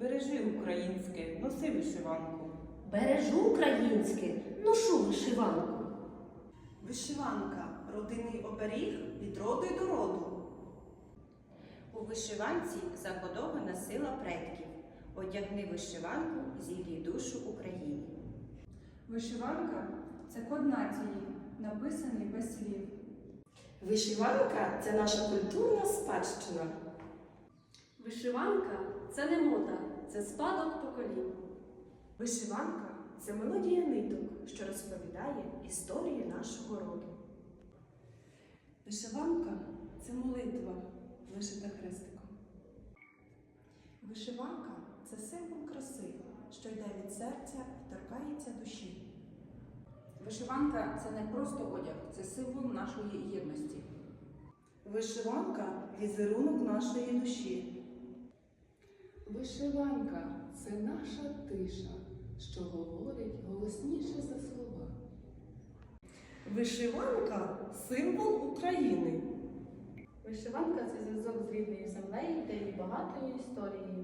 Бережи українське, носи вишиванку. Бережу українське, ношу вишиванку. Вишиванка родинний оберіг від роду й до роду. У вишиванці закодована сила предків. Одягни вишиванку, зігрій душу Україні. Вишиванка це код нації, написаний без слів. Вишиванка це наша культурна спадщина. Вишиванка це не мода, це спадок поколінь. Вишиванка це мелодія ниток, що розповідає історію нашого роду. Вишиванка це молитва, вишита хрестиком. Вишиванка це символ краси, що йде від серця і торкається душі. Вишиванка це не просто одяг, це символ нашої єдності. Вишиванка візерунок нашої душі. Вишиванка це наша тиша, що говорить голосніше за слова. Вишиванка символ України. Вишиванка це зв'язок з рідною землею та її багатою історією.